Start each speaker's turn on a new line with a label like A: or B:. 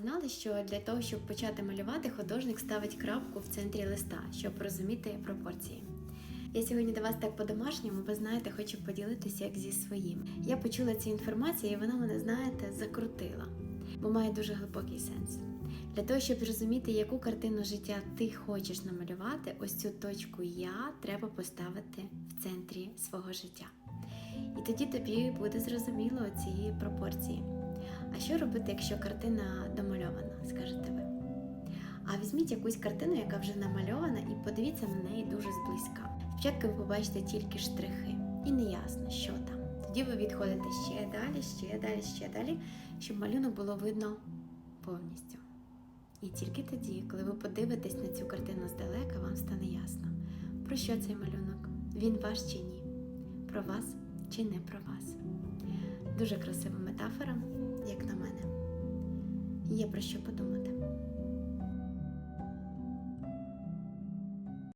A: знали, що для того, щоб почати малювати, художник ставить крапку в центрі листа, щоб розуміти пропорції. Я сьогодні до вас так по-домашньому, ви знаєте, хочу поділитися як зі своїм. Я почула цю інформацію, і вона мене, знаєте, закрутила, бо має дуже глибокий сенс. Для того, щоб зрозуміти, яку картину життя ти хочеш намалювати, ось цю точку Я треба поставити в центрі свого життя. І тоді тобі буде зрозуміло ці пропорції. А що робити, якщо картина домальована, скажете ви? А візьміть якусь картину, яка вже намальована, і подивіться на неї дуже зблизька. Спочатку ви побачите тільки штрихи, і не ясно, що там. Тоді ви відходите ще далі, ще далі, ще далі, щоб малюнок було видно повністю. І тільки тоді, коли ви подивитесь на цю картину здалека, вам стане ясно, про що цей малюнок, він ваш чи ні, про вас чи не про вас. Дуже красива метафора. Є про що подумати.